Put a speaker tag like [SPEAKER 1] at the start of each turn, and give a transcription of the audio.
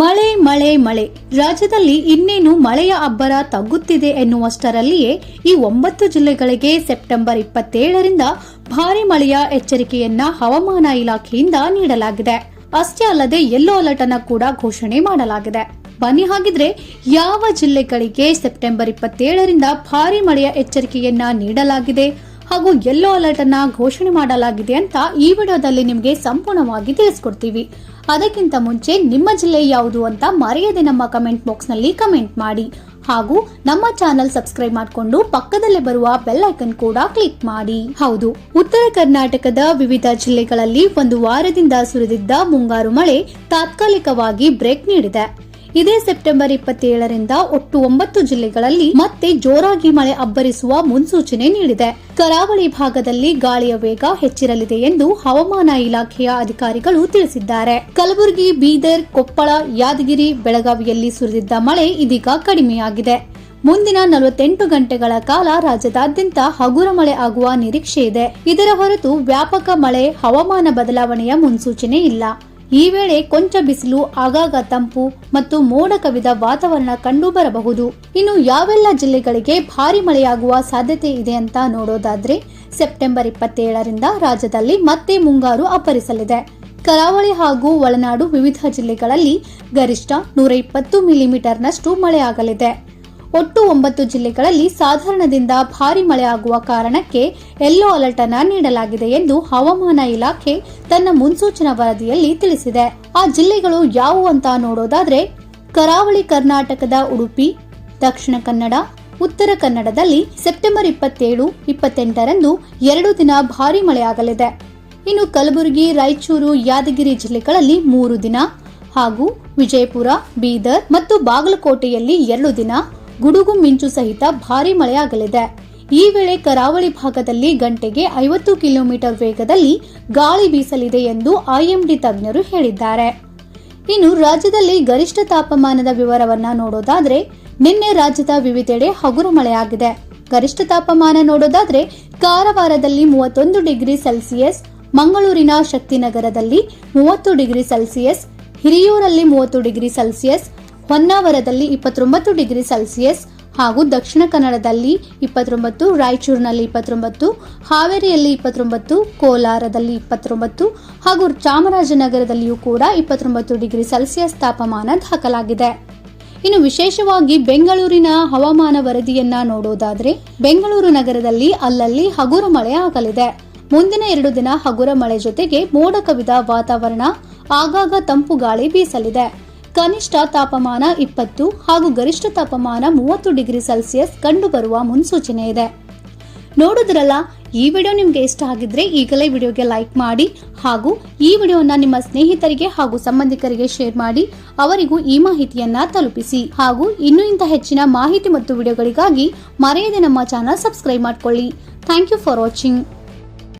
[SPEAKER 1] ಮಳೆ ಮಳೆ ಮಳೆ. ರಾಜ್ಯದಲ್ಲಿ ಇನ್ನೇನು ಮಳೆಯ ಅಬ್ಬರ ತಗ್ಗುತ್ತಿದೆ ಎನ್ನುವಷ್ಟರಲ್ಲಿಯೇ ಈ ಒಂಬತ್ತು ಜಿಲ್ಲೆಗಳಿಗೆ ಸೆಪ್ಟೆಂಬರ್ ಇಪ್ಪತ್ತೇಳರಿಂದ ಭಾರಿ ಮಳೆಯ ಎಚ್ಚರಿಕೆಯನ್ನ ಹವಾಮಾನ ಇಲಾಖೆಯಿಂದ ನೀಡಲಾಗಿದೆ. ಅಷ್ಟೇ ಅಲ್ಲದೆ ಯೆಲ್ಲೋ ಅಲರ್ಟ್ ಅನ್ನ ಕೂಡ ಘೋಷಣೆ ಮಾಡಲಾಗಿದೆ. ಬನ್ನಿ ಹಾಗಿದ್ರೆ ಯಾವ ಜಿಲ್ಲೆಗಳಿಗೆ ಸೆಪ್ಟೆಂಬರ್ ಇಪ್ಪತ್ತೇಳರಿಂದ ಭಾರಿ ಮಳೆಯ ಎಚ್ಚರಿಕೆಯನ್ನ ನೀಡಲಾಗಿದೆ? ಹಾಗೂ ಯೆಲ್ಲೋ ಅಲರ್ಟ್ ಅನ್ನ ಘೋಷಣೆ ಮಾಡಲಾಗಿದೆ ಅಂತ ಈ ವಿಡಿಯೋದಲ್ಲಿ ನಿಮಗೆ ಸಂಪೂರ್ಣವಾಗಿ ತಿಳಿಸ್ಕೊಡ್ತೀವಿ. ಅದಕ್ಕಿಂತ ಮುಂಚೆ ನಿಮ್ಮ ಜಿಲ್ಲೆ ಯಾವುದು ಅಂತ ಮರೆಯದೆ ನಮ್ಮ ಕಮೆಂಟ್ ಬಾಕ್ಸ್ನಲ್ಲಿ ಕಮೆಂಟ್ ಮಾಡಿ. ಹಾಗೂ ನಮ್ಮ ಚಾನೆಲ್ ಸಬ್ಸ್ಕ್ರೈಬ್ ಮಾಡಿಕೊಂಡು ಪಕ್ಕದಲ್ಲೇ ಬರುವ ಬೆಲ್ ಐಕನ್ ಕೂಡ ಕ್ಲಿಕ್ ಮಾಡಿ. ಹೌದು, ಉತ್ತರ ಕರ್ನಾಟಕದ ವಿವಿಧ ಜಿಲ್ಲೆಗಳಲ್ಲಿ ಒಂದು ವಾರದಿಂದ ಸುರಿದಿದ್ದ ಮುಂಗಾರು ಮಳೆ ತಾತ್ಕಾಲಿಕವಾಗಿ ಬ್ರೇಕ್ ನೀಡಿದೆ. ಇದೇ ಸೆಪ್ಟೆಂಬರ್ ಇಪ್ಪತ್ತೇಳರಿಂದ ಒಟ್ಟು ಒಂಬತ್ತು ಜಿಲ್ಲೆಗಳಲ್ಲಿ ಮತ್ತೆ ಜೋರಾಗಿ ಮಳೆ ಅಬ್ಬರಿಸುವ ಮುನ್ಸೂಚನೆ ನೀಡಿದೆ. ಕರಾವಳಿ ಭಾಗದಲ್ಲಿ ಗಾಳಿಯ ವೇಗ ಹೆಚ್ಚಿರಲಿದೆ ಎಂದು ಹವಾಮಾನ ಇಲಾಖೆಯ ಅಧಿಕಾರಿಗಳು ತಿಳಿಸಿದ್ದಾರೆ. ಕಲಬುರಗಿ, ಬೀದರ್, ಕೊಪ್ಪಳ, ಯಾದಗಿರಿ, ಬೆಳಗಾವಿಯಲ್ಲಿ ಸುರಿದಿದ್ದ ಮಳೆ ಇದೀಗ ಕಡಿಮೆಯಾಗಿದೆ. ಮುಂದಿನ ನಲವತ್ತೆಂಟು ಗಂಟೆಗಳ ಕಾಲ ರಾಜ್ಯದಾದ್ಯಂತ ಹಗುರ ಮಳೆ ಆಗುವ ನಿರೀಕ್ಷೆ ಇದೆ. ಇದರ ಹೊರತು ವ್ಯಾಪಕ ಮಳೆ, ಹವಾಮಾನ ಬದಲಾವಣೆಯ ಮುನ್ಸೂಚನೆ ಇಲ್ಲ. ಈ ವೇಳೆ ಕೊಂಚ ಬಿಸಿಲು, ಆಗಾಗ ತಂಪು ಮತ್ತು ಮೋಡ ಕವಿದ ವಾತಾವರಣ ಕಂಡು ಬರಬಹುದು ಇನ್ನು ಯಾವೆಲ್ಲ ಜಿಲ್ಲೆಗಳಿಗೆ ಭಾರಿ ಮಳೆಯಾಗುವ ಸಾಧ್ಯತೆ ಇದೆ ಅಂತ ನೋಡೋದಾದ್ರೆ, ಸೆಪ್ಟೆಂಬರ್ ಇಪ್ಪತ್ತೇಳರಿಂದ ರಾಜ್ಯದಲ್ಲಿ ಮತ್ತೆ ಮುಂಗಾರು ಅಪ್ಪರಿಸಲಿದೆ. ಕರಾವಳಿ ಹಾಗೂ ಒಳನಾಡು ವಿವಿಧ ಜಿಲ್ಲೆಗಳಲ್ಲಿ ಗರಿಷ್ಠ ನೂರ ಇಪ್ಪತ್ತು ಮಿಲಿಮೀಟರ್ನಷ್ಟು ಮಳೆಯಾಗಲಿದೆ. ಒಟ್ಟು ಒಂಬತ್ತು ಜಿಲ್ಲೆಗಳಲ್ಲಿ ಸಾಧಾರಣದಿಂದ ಭಾರಿ ಮಳೆ ಆಗುವ ಕಾರಣಕ್ಕೆ ಯೆಲ್ಲೋ ಅಲರ್ಟ್ ಅನ್ನು ನೀಡಲಾಗಿದೆ ಎಂದು ಹವಾಮಾನ ಇಲಾಖೆ ತನ್ನ ಮುನ್ಸೂಚನಾ ವರದಿಯಲ್ಲಿ ತಿಳಿಸಿದೆ. ಆ ಜಿಲ್ಲೆಗಳು ಯಾವುವು ಅಂತ ನೋಡೋದಾದ್ರೆ, ಕರಾವಳಿ ಕರ್ನಾಟಕದ ಉಡುಪಿ, ದಕ್ಷಿಣ ಕನ್ನಡ, ಉತ್ತರ ಕನ್ನಡದಲ್ಲಿ ಸೆಪ್ಟೆಂಬರ್ ಇಪ್ಪತ್ತೇಳು, ಇಪ್ಪತ್ತೆಂಟರಂದು ಎರಡು ದಿನ ಭಾರಿ ಮಳೆಯಾಗಲಿದೆ ಇನ್ನು ಕಲಬುರಗಿ, ರಾಯಚೂರು, ಯಾದಗಿರಿ ಜಿಲ್ಲೆಗಳಲ್ಲಿ ಮೂರು ದಿನ ಹಾಗೂ ವಿಜಯಪುರ, ಬೀದರ್ ಮತ್ತು ಬಾಗಲಕೋಟೆಯಲ್ಲಿ ಎರಡು ದಿನ ಗುಡುಗು ಮಿಂಚು ಸಹಿತ ಭಾರಿ ಮಳೆಯಾಗಲಿದೆ. ಈ ವೇಳೆ ಕರಾವಳಿ ಭಾಗದಲ್ಲಿ ಗಂಟೆಗೆ ಐವತ್ತು ಕಿಲೋಮೀಟರ್ ವೇಗದಲ್ಲಿ ಗಾಳಿ ಬೀಸಲಿದೆ ಎಂದು ಐಎಂಡಿ ತಜ್ಞರು ಹೇಳಿದ್ದಾರೆ. ಇನ್ನು ರಾಜ್ಯದಲ್ಲಿ ಗರಿಷ್ಠ ತಾಪಮಾನದ ವಿವರವನ್ನ ನೋಡೋದಾದ್ರೆ, ನಿನ್ನೆ ರಾಜ್ಯದ ವಿವಿಧೆಡೆ ಹಗುರ ಮಳೆಯಾಗಿದೆ. ಗರಿಷ್ಠ ತಾಪಮಾನ ನೋಡೋದಾದ್ರೆ, ಕಾರವಾರದಲ್ಲಿ ಮೂವತ್ತೊಂದು ಡಿಗ್ರಿ ಸೆಲ್ಸಿಯಸ್, ಮಂಗಳೂರಿನ ಶಕ್ತಿನಗರದಲ್ಲಿ ಮೂವತ್ತು ಡಿಗ್ರಿ ಸೆಲ್ಸಿಯಸ್, ಹಿರಿಯೂರಲ್ಲಿ ಮೂವತ್ತು ಡಿಗ್ರಿ ಸೆಲ್ಸಿಯಸ್ ಹೊನ್ನಾವರದಲ್ಲಿ ಇಪ್ಪತ್ತೊಂಬತ್ತು ಡಿಗ್ರಿ ಸೆಲ್ಸಿಯಸ್ ಹಾಗೂ ದಕ್ಷಿಣ ಕನ್ನಡದಲ್ಲಿ ಇಪ್ಪತ್ತೊಂಬತ್ತು, ರಾಯಚೂರಿನಲ್ಲಿ ಇಪ್ಪತ್ತೊಂಬತ್ತು, ಹಾವೇರಿಯಲ್ಲಿ ಇಪ್ಪತ್ತೊಂಬತ್ತು, ಕೋಲಾರದಲ್ಲಿ ಇಪ್ಪತ್ತೊಂಬತ್ತು ಹಾಗೂ ಚಾಮರಾಜನಗರದಲ್ಲಿಯೂ ಕೂಡ ಇಪ್ಪತ್ತೊಂಬತ್ತು ಡಿಗ್ರಿ ಸೆಲ್ಸಿಯಸ್ ತಾಪಮಾನ ದಾಖಲಾಗಿದೆ. ಇನ್ನು ವಿಶೇಷವಾಗಿ ಬೆಂಗಳೂರಿನ ಹವಾಮಾನ ವರದಿಯನ್ನ ನೋಡೋದಾದ್ರೆ, ಬೆಂಗಳೂರು ನಗರದಲ್ಲಿ ಅಲ್ಲಲ್ಲಿ ಹಗುರ ಮಳೆ ಆಗಲಿದೆ. ಮುಂದಿನ ಎರಡು ದಿನ ಹಗುರ ಮಳೆ ಜೊತೆಗೆ ಮೋಡ ಕವಿದ ವಾತಾವರಣ, ಆಗಾಗ ತಂಪು ಗಾಳಿ ಬೀಸಲಿದೆ. ಕನಿಷ್ಠ ತಾಪಮಾನ ಇಪ್ಪತ್ತು ಹಾಗೂ ಗರಿಷ್ಠ ತಾಪಮಾನ ಮೂವತ್ತು ಡಿಗ್ರಿ ಸೆಲ್ಸಿಯಸ್ ಕಂಡುಬರುವ ಮುನ್ಸೂಚನೆ ಇದೆ. ನೋಡಿದ್ರಲ್ಲ, ಈ ವಿಡಿಯೋ ನಿಮ್ಗೆ ಇಷ್ಟ ಆಗಿದ್ರೆ ಈಗಲೇ ವಿಡಿಯೋಗೆ ಲೈಕ್ ಮಾಡಿ ಹಾಗೂ ಈ ವಿಡಿಯೋನ ನಿಮ್ಮ ಸ್ನೇಹಿತರಿಗೆ ಹಾಗೂ ಸಂಬಂಧಿಕರಿಗೆ ಶೇರ್ ಮಾಡಿ, ಅವರಿಗೂ ಈ ಮಾಹಿತಿಯನ್ನ ತಲುಪಿಸಿ ಹಾಗೂ ಇನ್ನೂ ಇಂತ ಹೆಚ್ಚಿನ ಮಾಹಿತಿ ಮತ್ತು ವಿಡಿಯೋಗಳಿಗಾಗಿ ಮರೆಯದೆ ನಮ್ಮ ಚಾನಲ್ ಸಬ್ಸ್ಕ್ರೈಬ್ ಮಾಡ್ಕೊಳ್ಳಿ. Thank you for watching.